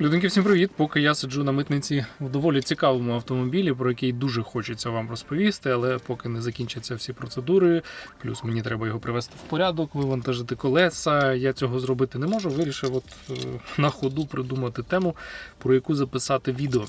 Людинки, всім привіт! Поки я сиджу на митниці в доволі цікавому автомобілі, про який дуже хочеться вам розповісти, але поки не закінчаться всі процедури, плюс мені треба його привести в порядок, вивантажити колеса. Я цього зробити не можу. Вирішив от е, на ходу придумати тему, про яку записати відео.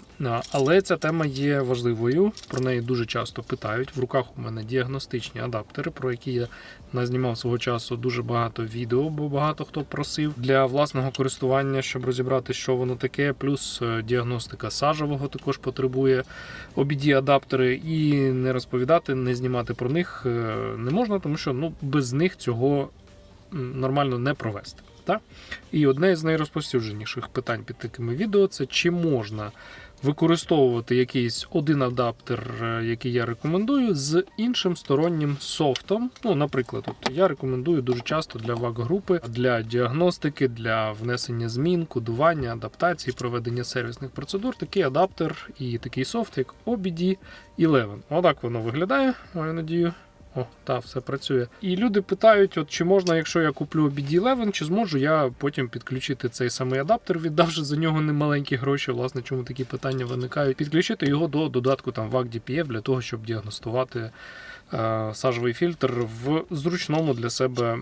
Але ця тема є важливою. Про неї дуже часто питають. В руках у мене діагностичні адаптери, про які я назнімав свого часу дуже багато відео, бо багато хто просив для власного користування, щоб розібрати, що воно таке. Плюс е, діагностика сажевого також потребує обіді адаптери, і не розповідати, не знімати про них е, не можна, тому що ну без них цього нормально не провести. Так? І одне з найрозповсюдженіших питань під такими відео це чи можна використовувати якийсь один адаптер, е, який я рекомендую, з іншим стороннім софтом. Ну, наприклад, от я рекомендую дуже часто для ВАГ-групи, для діагностики, для внесення змін, кодування, адаптації, проведення сервісних процедур. Такий адаптер і такий софт, як OBD 11. Отак воно виглядає, маю надію. О, так, все працює. І люди питають, от чи можна, якщо я куплю BD11, чи зможу я потім підключити цей самий адаптер, віддавши за нього немаленькі гроші. Власне, чому такі питання виникають? Підключити його до додатку там VAC DPF для того, щоб діагностувати е, сажовий фільтр в зручному для себе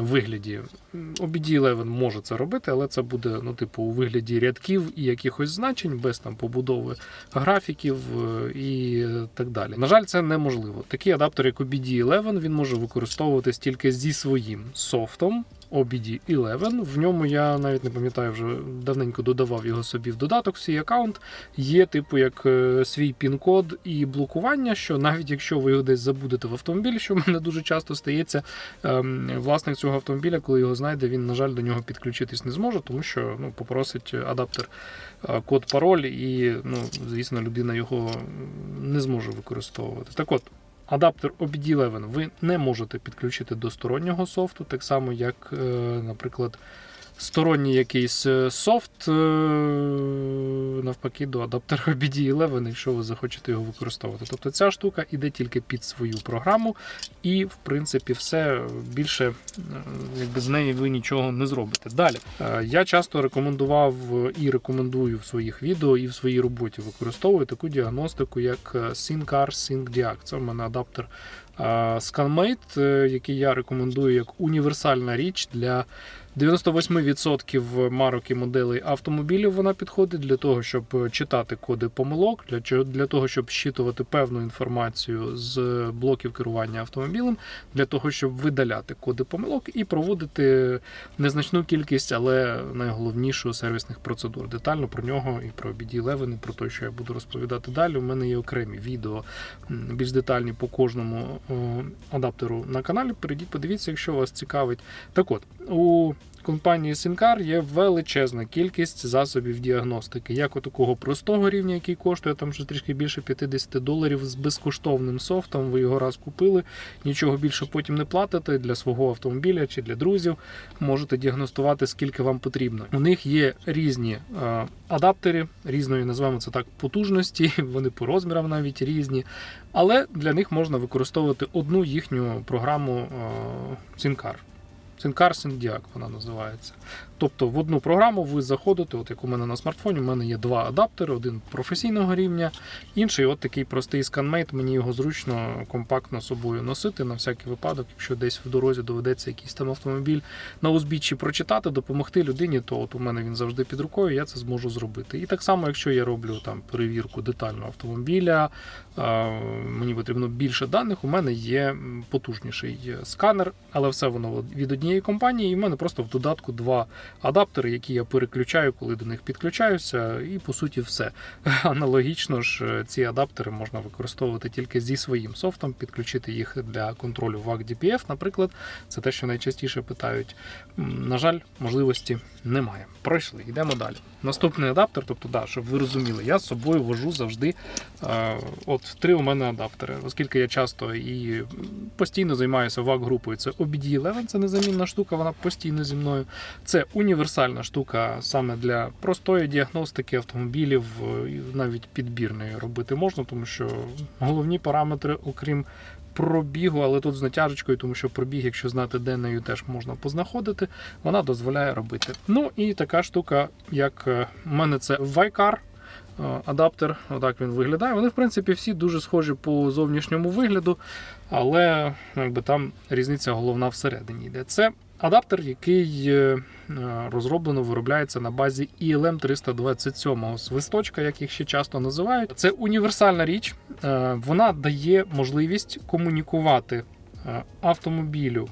вигляді. OBD11 може це робити, але це буде ну, типу, у вигляді рядків і якихось значень, без там побудови графіків е, і так далі. На жаль, це неможливо. Такий адаптер, як OBD11, він може використовуватись тільки зі своїм софтом. OBD11. В ньому я навіть не пам'ятаю, вже давненько додавав його собі в додаток, свій аккаунт. Є, типу, як е, свій пін-код і блокування, що навіть якщо ви його десь забудете в автомобілі, що в мене дуже часто стається, ем, власник цього автомобіля, коли його знайде, він, на жаль, до нього підключитись не зможе, тому що ну, попросить адаптер е, код пароль, і, ну, звісно, людина його не зможе використовувати. Так от. Адаптер OBD11 ви не можете підключити до стороннього софту, так само як, е, наприклад, сторонній якийсь е, софт, е, навпаки, до адаптера OBD11, якщо ви захочете його використовувати. Тобто ця штука іде тільки під свою програму, і, в принципі, все більше е, якби з неї ви нічого не зробите. Далі я часто рекомендував і рекомендую в своїх відео і в своїй роботі використовую таку діагностику, як SyncAR SyncDiac. Це в мене адаптер ScanMate, який я рекомендую як універсальна річ для 98% марок і моделей автомобілів вона підходить для того, щоб читати коди помилок, для для того, щоб щитувати певну інформацію з блоків керування автомобілем, для того, щоб видаляти коди помилок і проводити незначну кількість, але найголовнішу сервісних процедур. Детально про нього і про BD11, і про те, що я буду розповідати далі. У мене є окремі відео більш детальні по кожному адаптеру на каналі. Перейдіть, подивіться, якщо вас цікавить. Так от, у компанії Синкар є величезна кількість засобів діагностики, як такого простого рівня, який коштує там вже трішки більше 50 доларів з безкоштовним софтом. Ви його раз купили, нічого більше потім не платите для свого автомобіля чи для друзів. Можете діагностувати скільки вам потрібно. У них є різні е, адаптери, різної, називаємо це так, потужності. Вони по розмірам навіть різні. Але для них можна використовувати одну їхню програму е, Синкар Синдіак вона називається. Тобто в одну програму ви заходите, от як у мене на смартфоні, у мене є два адаптери, один професійного рівня, інший от такий простий сканмейт. Мені його зручно, компактно собою носити на всякий випадок, якщо десь в дорозі доведеться якийсь там автомобіль на узбіччі прочитати, допомогти людині, то от у мене він завжди під рукою, я це зможу зробити. І так само, якщо я роблю там перевірку детального автомобіля, е, мені потрібно більше даних, у мене є потужніший сканер, але все воно від однієї компанії, і в мене просто в додатку два адаптери, які я переключаю, коли до них підключаюся, і по суті все. Аналогічно ж, е, ці адаптери можна використовувати тільки зі своїм софтом, підключити їх для контролю VAC DPF, наприклад, це те, що найчастіше питають. На жаль, можливості немає. Пройшли, йдемо далі. Наступний адаптер, тобто, да, щоб ви розуміли, я з собою вожу завжди е, от три у мене адаптери, оскільки я часто і постійно займаюся VAC групою. Це OBD11, це незамінна штука, вона постійно зі мною. Це універсальна штука саме для простої діагностики автомобілів, е, навіть підбірної робити можна, тому що головні параметри, окрім пробігу, але тут з натяжечкою, тому що пробіг, якщо знати, де нею теж можна познаходити, вона дозволяє робити. Ну і така штука, як е, в мене це Vicar. е, Адаптер, отак він виглядає. Вони, в принципі, всі дуже схожі по зовнішньому вигляду, але якби там різниця головна всередині йде. Це адаптер, який е, е, розроблено виробляється на базі ELM 327 свисточка, як їх ще часто називають. Це універсальна річ. Е, Вона дає можливість комунікувати автомобілю.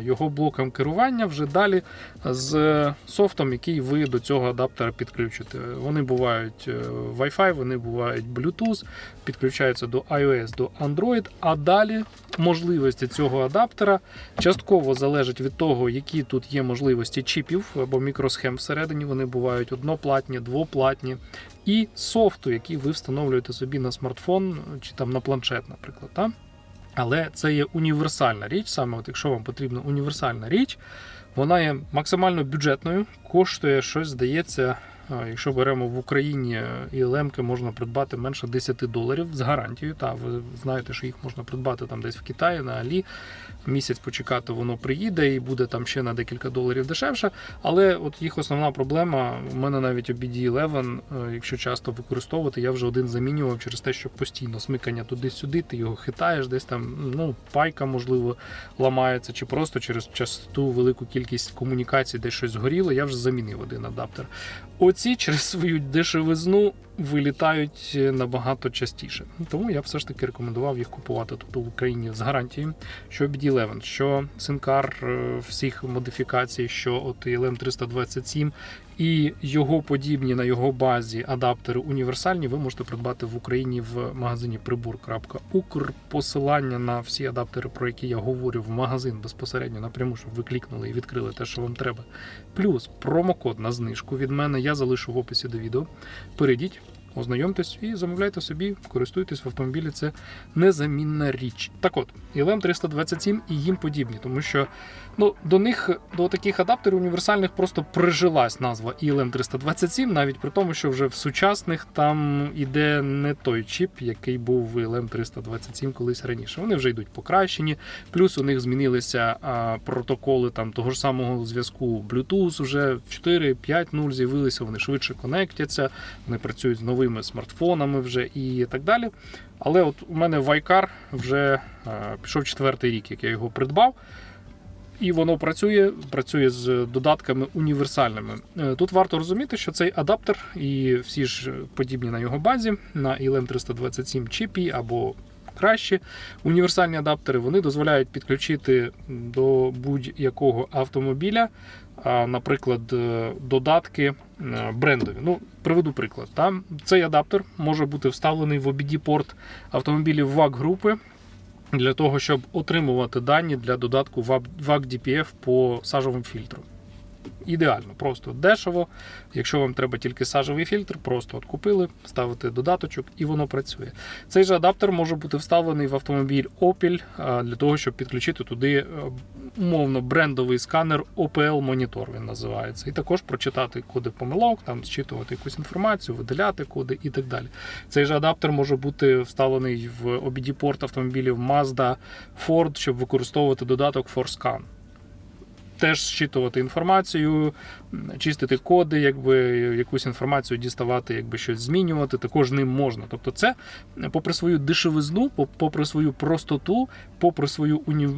Його блоком керування вже далі з софтом, який ви до цього адаптера підключите. Вони бувають е, Wi-Fi, вони бувають Bluetooth, підключаються до iOS, до Android, а далі можливості цього адаптера частково залежать від того, які тут є можливості чіпів або мікросхем всередині. Вони бувають одноплатні, двоплатні, і софту, який ви встановлюєте собі на смартфон чи там на планшет, наприклад. Та? Але це є універсальна річ. Саме от якщо вам потрібна універсальна річ, вона є максимально бюджетною, коштує щось, здається. Якщо беремо в Україні ІЛМки можна придбати менше 10 доларів з гарантією. Та ви знаєте, що їх можна придбати там десь в Китаї на Алі. Місяць почекати, воно приїде і буде там ще на декілька доларів дешевше. Але от їх основна проблема. У мене навіть OBD11, е, якщо часто використовувати, я вже один замінював через те, що постійно смикання туди-сюди, ти його хитаєш, десь там ну пайка можливо ламається, чи просто через частоту велику кількість комунікацій, де щось згоріло. Я вже замінив один адаптер. Оці через свою дешевизну вилітають е, набагато частіше. Тому я б все ж таки рекомендував їх купувати тут в Україні з гарантією, що BD11, що Синкар е, всіх модифікацій, що от ELM 327 і його подібні на його базі адаптери універсальні, ви можете придбати в Україні в магазині прибор.укр. Посилання на всі адаптери, про які я говорю в магазин безпосередньо напряму, щоб ви клікнули і відкрили те, що вам треба. Плюс промокод на знижку від мене я залишу в описі до відео. Перейдіть. Ознайомтесь і замовляйте собі, користуйтесь в автомобілі, це незамінна річ. Так от, ILM 327 і їм подібні, тому що ну, до них, до таких адаптерів універсальних просто прижилась назва ILM 327, навіть при тому, що вже в сучасних там іде не той чіп, який був в ILM 327 колись раніше. Вони вже йдуть покращені, плюс у них змінилися а, протоколи там того ж самого зв'язку Bluetooth, вже 4.5.0 з'явилися, вони швидше конектяться, вони працюють з новими смартфонами вже і так далі. Але от у мене Вайкар вже е, пішов четвертий рік, як я його придбав. І воно працює, працює з додатками універсальними. Е, Тут варто розуміти, що цей адаптер і всі ж подібні на його базі на ILM 327 Chippy або кращі універсальні адаптери вони дозволяють підключити до будь-якого автомобіля, наприклад, е, додатки е, брендові. Ну, приведу приклад. Там цей адаптер може бути вставлений в OBD-порт автомобілів VAG групи для того, щоб отримувати дані для додатку VAG DPF по сажовим фільтру. Ідеально, просто дешево. Якщо вам треба тільки сажевий фільтр, просто от купили, ставите додаточок і воно працює. Цей же адаптер може бути вставлений в автомобіль Opel для того, щоб підключити туди е, умовно брендовий сканер OPL Monitor він називається. І також прочитати коди помилок, там зчитувати якусь інформацію, видаляти коди і так далі. Цей же адаптер може бути вставлений в OBD-порт автомобілів Mazda Ford, щоб використовувати додаток ForScan теж зчитувати інформацію, чистити коди, якби якусь інформацію діставати, якби щось змінювати. Також ним можна. Тобто, це попри свою дешевизну, попри свою простоту, попри свою уні...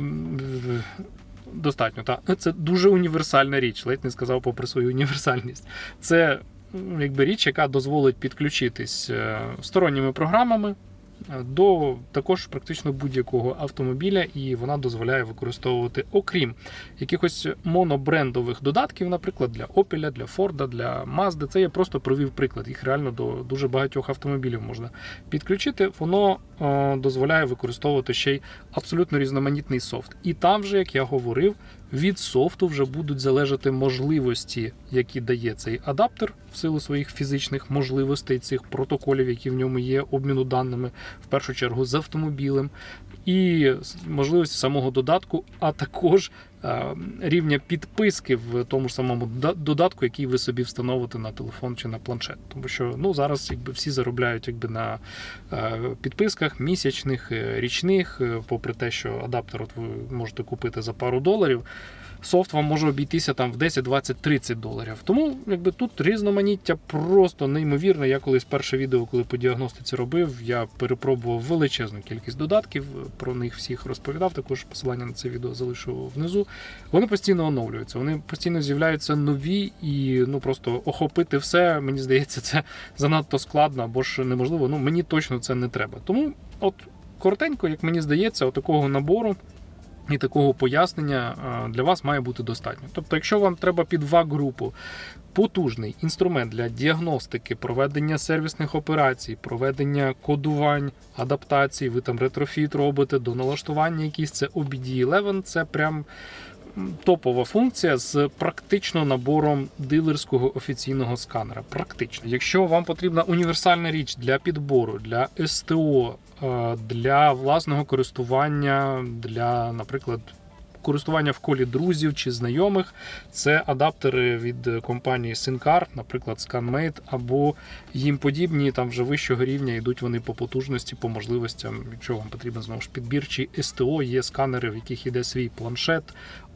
достатньо. Та це дуже універсальна річ. Ледь не сказав попри свою універсальність. Це якби річ, яка дозволить підключитись е, сторонніми програмами. Е, До також практично будь-якого автомобіля, і вона дозволяє використовувати, окрім якихось монобрендових додатків, наприклад, для Opel, для Ford, для Mazda. Це я просто провів приклад. Їх реально до дуже багатьох автомобілів можна підключити. Воно е, дозволяє використовувати ще й абсолютно різноманітний софт. І там же, як я говорив, від софту вже будуть залежати можливості, які дає цей адаптер в силу своїх фізичних можливостей, цих протоколів, які в ньому є, обміну даними, в першу чергу з автомобілем, і можливості самого додатку, а також е, рівня підписки в тому ж самому додатку, який ви собі встановите на телефон чи на планшет. Тому що ну, зараз якби, всі заробляють якби, на е, підписках місячних, е, річних, попри те, що адаптер от ви можете купити за пару доларів. Софт вам може обійтися там в 10, 20, 30 доларів. Тому якби тут різноманіття просто неймовірне. Я колись перше відео, коли по діагностиці робив, я перепробував величезну кількість додатків. Про них всіх розповідав. Також посилання на це відео залишу внизу. Вони постійно оновлюються, вони постійно з'являються нові і ну просто охопити все. Мені здається, це занадто складно або ж неможливо. Ну мені точно це не треба. Тому, от коротенько, як мені здається, отакого набору. І такого пояснення е, для вас має бути достатньо. Тобто, якщо вам треба під ВАК-групу потужний інструмент для діагностики, проведення сервісних операцій, проведення кодувань, адаптацій, ви там ретрофіт робите, до налаштування якісь це OBD11, це прям топова функція з практично набором дилерського офіційного сканера. Практично. Якщо вам потрібна універсальна річ для підбору, для СТО, е, для власного користування, для, наприклад, користування в колі друзів чи знайомих, це адаптери від компанії SynCar, наприклад, ScanMate, або їм подібні, там вже вищого рівня йдуть вони по потужності, по можливостям. Якщо вам потрібен знову ж підбір чи СТО, є сканери, в яких іде свій планшет.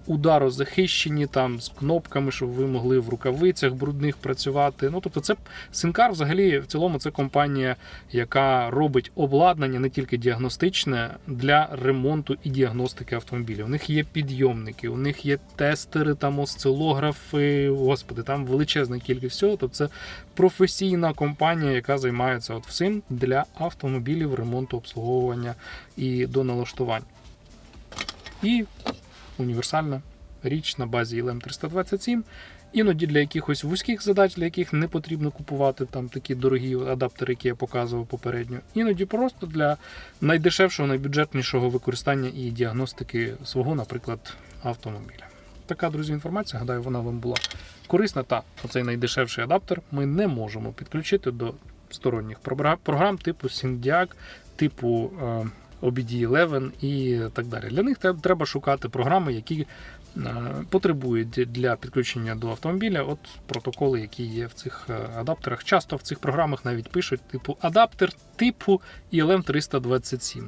Ударозахищені там з кнопками, щоб ви могли в рукавицях брудних працювати. Ну тобто, це Синкар взагалі в цілому це компанія, яка робить обладнання не тільки діагностичне для ремонту і діагностики автомобілів. У них є підйомники, у них є тестери, там осцилографи. Господи, там величезна кількість всього. Тобто це професійна компанія, яка займається от всім для автомобілів, ремонту, обслуговування і до налаштування. І універсальна річ на базі LM327. Іноді для якихось вузьких задач, для яких не потрібно купувати там такі дорогі адаптери, які я показував попередньо. Іноді просто для найдешевшого, найбюджетнішого використання і діагностики свого, наприклад, автомобіля. Така, друзі, інформація. Гадаю, вона вам була корисна. Та оцей найдешевший адаптер ми не можемо підключити до сторонніх програм типу Syndiac, типу е, OBD11 і так далі. Для них треба шукати програми, які е, потребують для підключення до автомобіля от протоколи, які є в цих е, адаптерах. Часто в цих програмах навіть пишуть типу адаптер типу ILM327.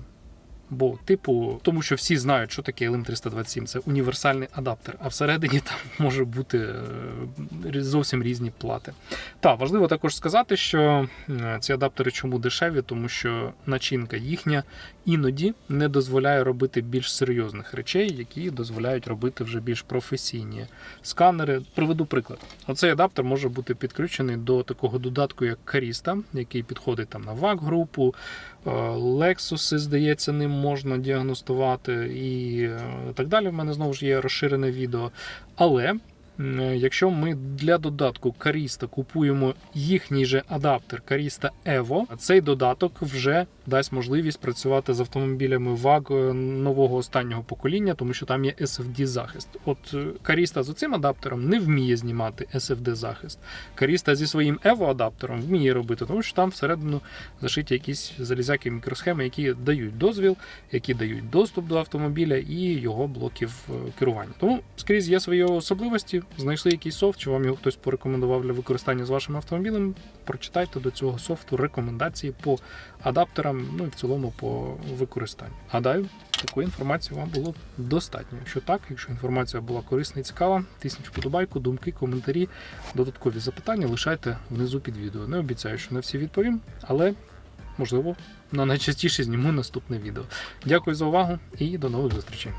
Бо, типу, тому що всі знають, що таке LM327, це універсальний адаптер, а всередині там може бути е, зовсім різні плати. Та важливо також сказати, що ці адаптери чому дешеві, тому що начинка їхня іноді не дозволяє робити більш серйозних речей, які дозволяють робити вже більш професійні сканери. Приведу приклад. Оцей адаптер може бути підключений до такого додатку, як Carista, який підходить там на VAC-групу. Е, Lexus, здається, ним можна діагностувати і е, так далі. В мене знову ж є розширене відео. Але якщо ми для додатку Carista купуємо їхній же адаптер Carista Evo, цей додаток вже дасть можливість працювати з автомобілями ВАГ е, нового останнього покоління, тому що там є SFD захист. От е, Carista з цим адаптером не вміє знімати SFD захист. Carista зі своїм Evo адаптером вміє робити, тому що там всередину зашиті якісь залізяки мікросхеми, які дають дозвіл, які дають доступ до автомобіля і його блоків е, керування. Тому скрізь є свої особливості. Знайшли якийсь софт, чи вам його хтось порекомендував для використання з вашим автомобілем. Прочитайте до цього софту рекомендації по адаптерам, ну і в цілому по використанню. Гадаю, такої інформації вам було достатньо. Якщо так, якщо інформація була корисна і цікава, тисніть вподобайку, думки, коментарі, додаткові запитання лишайте внизу під відео. Не обіцяю, що на всі відповім, але можливо на найчастіше зніму наступне відео. Дякую за увагу і до нових зустрічей.